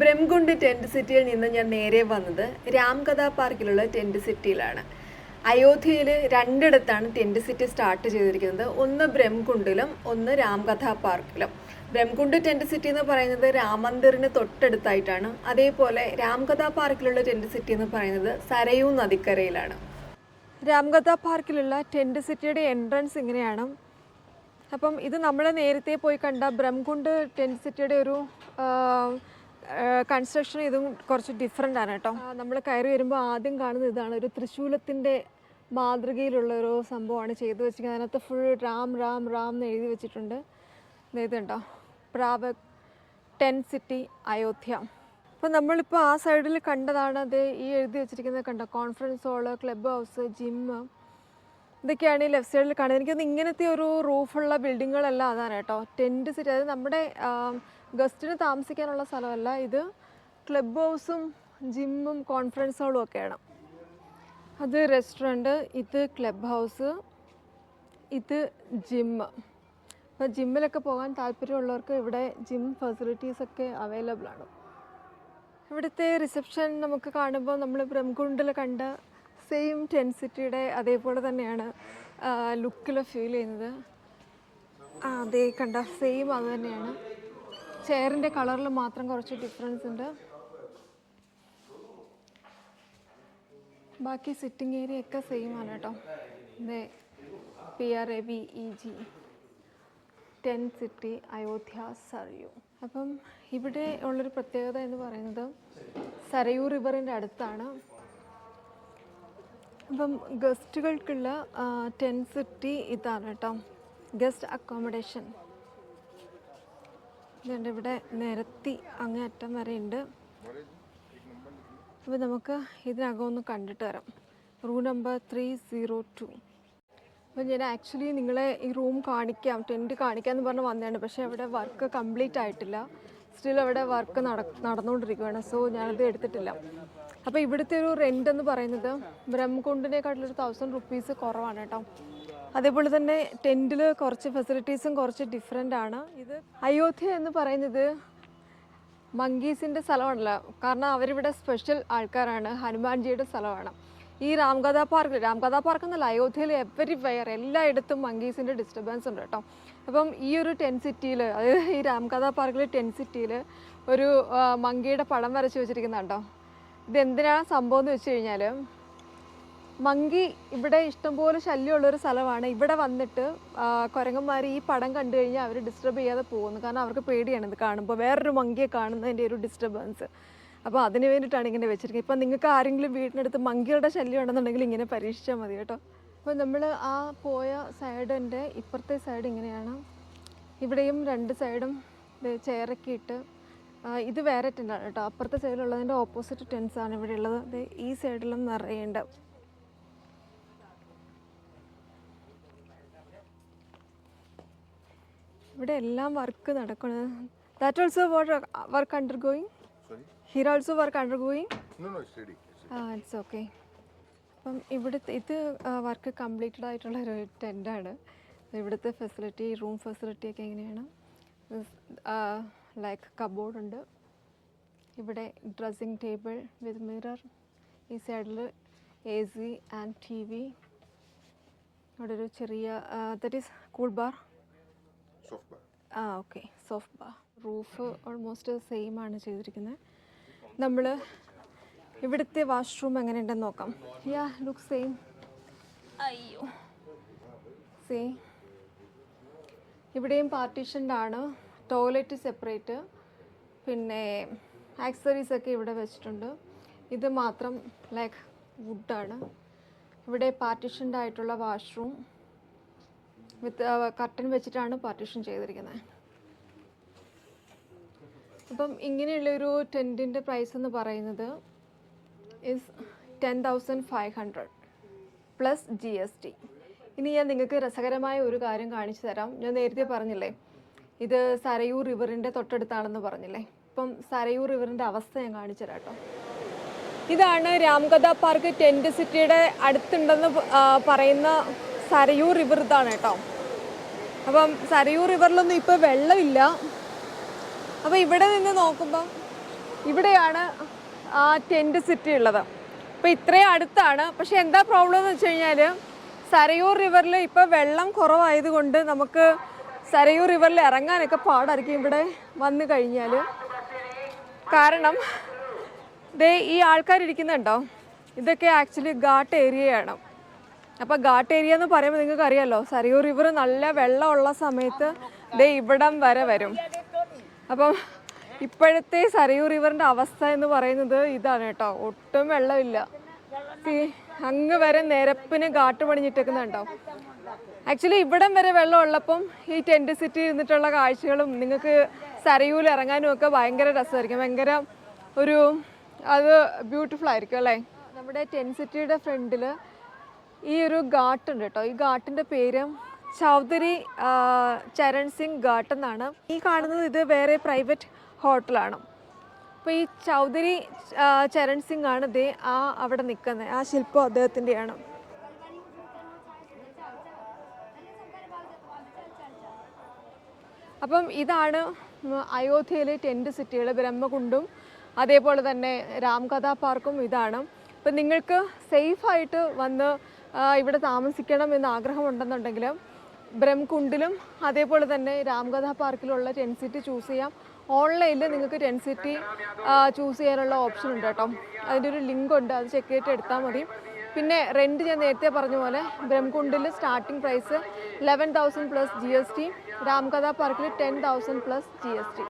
ബ്രഹ്മകുണ്ട് tent സിറ്റിയിൽ നിന്ന് ഞാൻ നേരെ വന്നത് രാംകഥാ പാർക്കിലുള്ള ടെന്റ് സിറ്റിയിലാണ് അയോധ്യയിൽ രണ്ടിടത്താണ് ടെന്റ് സിറ്റി സ്റ്റാർട്ട് ചെയ്തിരിക്കുന്നത്. ഒന്ന് ബ്രഹ്മകുണ്ടിലും ഒന്ന് രാംകഥാ പാർക്കിലും ബ്രഹ്മകുണ്ട് ടെന്റ് സിറ്റി എന്ന് പറയുന്നത് രാമന്ദിറിന് തൊട്ടടുത്തായിട്ടാണ്. അതേപോലെ രാംകഥാ പാർക്കിലുള്ള ടെന്റ് സിറ്റി എന്ന് പറയുന്നത് സരയൂ നദിക്കരയിലാണ്. രാംകഥാ പാർക്കിലുള്ള ടെന്റ് സിറ്റിയുടെ എൻട്രൻസ് ഇങ്ങനെയാണ്. അപ്പം ഇത് നമ്മൾ നേരത്തെ പോയി കണ്ട ബ്രഹ്മകുണ്ട് ടെന്റ് സിറ്റിയുടെ ഒരു കൺസ്ട്രക്ഷൻ ഇതും കുറച്ച് ഡിഫറെന്റ് ആണ് കേട്ടോ. നമ്മൾ കയറി വരുമ്പോൾ ആദ്യം കാണുന്ന ഇതാണ്. ഒരു തൃശ്ശൂലത്തിന്റെ മാതൃകയിലുള്ള ഒരു സംഭവമാണ് ചെയ്തു വെച്ചിരിക്കുന്നത്. അതിനകത്ത് ഫുൾ റാം റാം റാം എന്ന് എഴുതി വെച്ചിട്ടുണ്ട്. ഇതുണ്ടോ? Praveg tent city Ayodhya. അപ്പോൾ നമ്മളിപ്പോൾ ആ സൈഡിൽ കണ്ടതാണ് അത് ഈ എഴുതി വെച്ചിരിക്കുന്നത് കണ്ടോ? Conference hall club house gym ഇതൊക്കെയാണ് ഈ ലെഫ്റ്റ് സൈഡിൽ കാണുന്നത്. എനിക്കൊന്ന് ഇങ്ങനത്തെ ഒരു റൂഫുള്ള ബിൽഡിങ്ങുകളെല്ലാം അതാണ് കേട്ടോ. ടെന്റ് സിറ്റി അതായത് നമ്മുടെ ഗസ്റ്റിന് താമസിക്കാനുള്ള സ്ഥലമല്ല ഇത് ക്ലബ് ഹൗസും ജിമ്മും കോൺഫറൻസ് ഹാളും ഒക്കെയാണ്. അത് റെസ്റ്റോറന്റ് ഇത് ക്ലബ് ഹൗസ് ഇത് ജിമ്മ് അപ്പോൾ ജിമ്മിലൊക്കെ പോകാൻ താല്പര്യമുള്ളവർക്ക് ഇവിടെ ജിം ഫെസിലിറ്റീസൊക്കെ അവൈലബിൾ ആണ്. ഇവിടുത്തെ റിസപ്ഷൻ നമുക്ക് കാണുമ്പോൾ നമ്മൾ ബ്രഹ്മകുണ്ടിൽ കണ്ട സെയിം ടെൻസിറ്റിയുടെ അതേപോലെ തന്നെയാണ് ലുക്കിൽ ഫീൽ ചെയ്യുന്നത്. അതേ കണ്ട സെയിം അത് തന്നെയാണ്. ചെയറിന്റെ കളറിൽ മാത്രം കുറച്ച് ഡിഫറൻസ് ഉണ്ട്. ബാക്കി സിറ്റിംഗ് ഏരിയ ഒക്കെ സെയിം ആണ് കേട്ടോ. P R A V E G tent city Ayodhya Sarayu അപ്പം ഇവിടെ ഉള്ളൊരു പ്രത്യേകത എന്ന് പറയുന്നത് സരയൂ റിവറിന്റെ അടുത്താണ്. അപ്പം ഗസ്റ്റുകൾക്കുള്ള ടെൻ സിറ്റി ഇതാണ് കേട്ടോ. ഗസ്റ്റ് അക്കോമഡേഷൻ ഇതുണ്ട് ഇവിടെ നിരത്തി അങ്ങേ അറ്റം വരെ ഉണ്ട് അപ്പോൾ നമുക്ക് ഇതിനകം ഒന്ന് കണ്ടിട്ട് വരാം. Room number three zero two അപ്പോൾ ഞാൻ ആക്ച്വലി നിങ്ങളെ ഈ റൂം കാണിക്കാം ടെന്റ് കാണിക്കാമെന്ന് പറഞ്ഞ് വന്നതാണ്. പക്ഷേ അവിടെ വർക്ക് കംപ്ലീറ്റ് ആയിട്ടില്ല. സ്റ്റിൽ അവിടെ വർക്ക് നട നടന്നുകൊണ്ടിരിക്കുകയാണ് സോ ഞാനത് എടുത്തിട്ടില്ല. അപ്പോൾ ഇവിടുത്തെ ഒരു റെന്റ് എന്ന് പറയുന്നത് ബ്രഹ്മകുണ്ടിനെക്കാട്ടിലൊരു തൗസൻഡ് റുപ്പീസ് കുറവാണ് കേട്ടോ. അതേപോലെ തന്നെ ടെന്റിൽ കുറച്ച് ഫെസിലിറ്റീസും കുറച്ച് ഡിഫറെന്റ് ആണ്. ഇത് അയോധ്യ എന്ന് പറയുന്നത് മങ്കീസിന്റെ സ്ഥലമാണല്ലോ. കാരണം അവരിവിടെ സ്പെഷ്യൽ ആൾക്കാരാണ്. ഹനുമാൻജിയുടെ സ്ഥലമാണ്. ഈ രാംകഥാ പാർക്കിൽ രാംകഥാ പാർക്ക് എന്നല്ല അയോധ്യയിൽ എവരി വെയർ എല്ലായിടത്തും മങ്കീസിന്റെ ഡിസ്റ്റർബൻസ് ഉണ്ട് കേട്ടോ. അപ്പം ഈ ഒരു ടെൻ സിറ്റിയിൽ അതായത് ഈ രാംകഥാ പാർക്കിൽ ടെൻ സിറ്റിയിൽ ഒരു മങ്കിയുടെ പടം വരച്ച് വെച്ചിരിക്കുന്നുണ്ടോ? ഇത് എന്തിനാണ് സംഭവം എന്ന് വെച്ച് കഴിഞ്ഞാൽ മങ്കി ഇവിടെ ഇഷ്ടംപോലെ ശല്യമുള്ളൊരു സ്ഥലമാണ്. ഇവിടെ വന്നിട്ട് കുരങ്ങന്മാർ ഈ പടം കണ്ടു കഴിഞ്ഞാൽ അവർ ഡിസ്റ്റർബ് ചെയ്യാതെ പോകുന്നു. കാരണം അവർക്ക് പേടിയാണ് ഇത് കാണുമ്പോൾ വേറൊരു മങ്കിയെ കാണുന്നതിന്റെ ഒരു ഡിസ്റ്റർബൻസ് അപ്പോൾ അതിന് വേണ്ടിയിട്ടാണ് ഇങ്ങനെ വെച്ചിരിക്കുന്നത്. ഇപ്പം നിങ്ങൾക്ക് ആരെങ്കിലും വീടിനടുത്ത് മങ്കിയുടെ ശല്യം ഉണ്ടെന്നുണ്ടെങ്കിൽ ഇങ്ങനെ പരീക്ഷിച്ചാൽ മതി കേട്ടോ. അപ്പോൾ നമ്മൾ ആ പോയ സൈഡിന്റെ ഇപ്പുറത്തെ സൈഡ് ഇങ്ങനെയാണ്. ഇവിടെയും രണ്ട് സൈഡും ചെയറൊക്കെ ഇട്ട് ഇത് വേറെ ടെന്റാണ് കേട്ടോ അപ്പുറത്തെ സൈഡിലുള്ളതിന്റെ ഓപ്പോസിറ്റ് ടെൻസാണ് ഇവിടെ ഉള്ളത്. ഈ സൈഡിലും നിറയുണ്ട്. ഇവിടെ എല്ലാം വർക്ക് നടക്കുന്നത് that also work under going? Here also work under going ആ ഇറ്റ്സ് ഓക്കെ അപ്പം ഇവിടുത്തെ ഇത് വർക്ക് കംപ്ലീറ്റഡ് ആയിട്ടുള്ള ഒരു ടെന്റാണ് ഇവിടുത്തെ ഫെസിലിറ്റി റൂം ഫെസിലിറ്റി ഒക്കെ എങ്ങനെയാണ്? ലൈക്ക് കബോർഡ് ഉണ്ട്. ഇവിടെ ഡ്രസ്സിങ് ടേബിൾ വിത്ത് മിറർ ഈ സൈഡിൽ A C and T V അവിടെ ഒരു ചെറിയ ദറ്റ് ഈസ് കൂൾ ബാർ. ആ ഓക്കെ. സോഫ്റ്റ് ബാ റൂഫ് ഓൾമോസ്റ്റ് സെയിം ആണ് ചെയ്തിരിക്കുന്നത്. നമ്മൾ ഇവിടുത്തെ വാഷ്റൂം എങ്ങനെയുണ്ടെന്ന് നോക്കാം. യാ ലുക്ക് സെയിം അയ്യോ. സെയിം ഇവിടെയും പാർട്ടീഷൻഡാണ് ആണ്. ടോയ്ലറ്റ് സെപ്പറേറ്റ് പിന്നെ ആക്സറീസ് ഒക്കെ ഇവിടെ വെച്ചിട്ടുണ്ട്. ഇത് മാത്രം ലൈക്ക് വുഡാണ് ഇവിടെ പാർട്ടീഷൻഡായിട്ടുള്ള വാഷ്റൂം വിത്ത് കർട്ടൻ വെച്ചിട്ടാണ് പാർട്ടീഷൻ ചെയ്തിരിക്കുന്നത്. അപ്പം ഇങ്ങനെയുള്ളൊരു ടെന്റിന്റെ പ്രൈസ് എന്ന് പറയുന്നത് is ten thousand five hundred plus G S T ഇനി ഞാൻ നിങ്ങൾക്ക് രസകരമായ ഒരു കാര്യം കാണിച്ചു തരാം. ഞാൻ നേരത്തെ പറഞ്ഞില്ലേ ഇത് സരയൂ റിവറിന്റെ തൊട്ടടുത്താണെന്ന് പറഞ്ഞില്ലേ? ഇപ്പം സരയൂ റിവറിന്റെ അവസ്ഥ ഞാൻ കാണിച്ചു തരാം കേട്ടോ. ഇതാണ് രാംകഥ പാർക്ക് ടെന്റ് സിറ്റിയുടെ അടുത്തുണ്ടെന്ന് പറയുന്ന സരയൂ റിവർ ഇതാണ് കേട്ടോ. അപ്പം സരയൂ റിവറിലൊന്നും ഇപ്പോൾ വെള്ളമില്ല. അപ്പോൾ ഇവിടെ നിന്ന് നോക്കുമ്പം ഇവിടെയാണ് ആ ടെന്റ് സിറ്റി ഉള്ളത്. അപ്പോൾ ഇത്രയും അടുത്താണ്. പക്ഷെ എന്താ പ്രോബ്ലം എന്ന് വെച്ച് കഴിഞ്ഞാൽ സരയൂർ റിവറിൽ ഇപ്പോൾ വെള്ളം കുറവായതുകൊണ്ട് നമുക്ക് സരയൂർ റിവറിൽ ഇറങ്ങാനൊക്കെ പാടായിരിക്കും ഇവിടെ വന്നു കഴിഞ്ഞാൽ കാരണം ദേ ഈ ആൾക്കാരിരിക്കുന്നുണ്ടോ? ഇതൊക്കെ ആക്ച്വലി ഘാട്ട് ഏരിയയാണ് അപ്പോൾ ഘാട്ട് ഏരിയ എന്ന് പറയുമ്പോൾ നിങ്ങൾക്ക് അറിയാലോ സരയൂർ റിവർ നല്ല വെള്ളമുള്ള സമയത്ത് ദേ ഇവിടം വരെ വരും. അപ്പം ഇപ്പോഴത്തെ സരയൂർ റിവറിന്റെ അവസ്ഥ എന്ന് പറയുന്നത് ഇതാണ് കേട്ടോ. ഒട്ടും വെള്ളമില്ല. അങ്ങ് വരെ നിരപ്പിന് ഘാട്ട് പണിഞ്ഞിട്ടേക്കുന്നുണ്ടോ? ആക്ച്വലി ഇവിടം വരെ വെള്ളം ഉള്ളപ്പം ഈ ടെന്റ് സിറ്റി ഇരുന്നിട്ടുള്ള കാഴ്ചകളും നിങ്ങൾക്ക് സരയൂരിൽ ഇറങ്ങാനും ഒക്കെ ഭയങ്കര രസമായിരിക്കും. ഭയങ്കര ഒരു അത് ബ്യൂട്ടിഫുൾ ആയിരിക്കും അല്ലേ? നമ്മുടെ ടെന്റ് സിറ്റിയുടെ ഫ്രണ്ടിൽ ഈ ഒരു ഘാട്ട് ഉണ്ട് കേട്ടോ. ഈ ഘാട്ടിന്റെ പേര് ചൗധരി ചരൺ സിംഗ് ഘാട്ട് എന്നാണ്. ഈ കാണുന്നത് ഇത് വേറെ പ്രൈവറ്റ് ഹോട്ടലാണ്. അപ്പോൾ ഈ ചൗധരി ചരൺ സിംഗ് ആണ് ഇതേ ആ അവിടെ നിൽക്കുന്നത്. ആ ശില്പം അദ്ദേഹത്തിന്റെയാണ് അപ്പം ഇതാണ് അയോധ്യയിലെ ടെന്റ് സിറ്റികൾ ബ്രഹ്മകുണ്ടും അതേപോലെ തന്നെ രാംകഥാ പാർക്കും ഇതാണ്. അപ്പം നിങ്ങൾക്ക് സേഫായിട്ട് വന്ന് ഇവിടെ താമസിക്കണം എന്ന് ആഗ്രഹമുണ്ടെന്നുണ്ടെങ്കിലും ബ്രഹ്മകുണ്ടിലും അതേപോലെ തന്നെ രാംകഥ പാർക്കിലുള്ള ടെൻ സിറ്റി ചൂസ് ചെയ്യാം. ഓൺലൈനിൽ നിങ്ങൾക്ക് ടെൻ സിറ്റി ചൂസ് ചെയ്യാനുള്ള ഓപ്ഷൻ ഉണ്ട് കേട്ടോ. അതിന്റെ ഒരു ലിങ്ക് ഉണ്ട് അത് ചെക്ക് ചെയ്തിട്ട് എടുത്താൽ മതി. പിന്നെ റെന്റ് ഞാൻ നേരത്തെ പറഞ്ഞ പോലെ ബ്രഹ്മകുണ്ടിൽ starting price eleven thousand plus G S T Ramkatha പാർക്കിൽ ten thousand plus G S T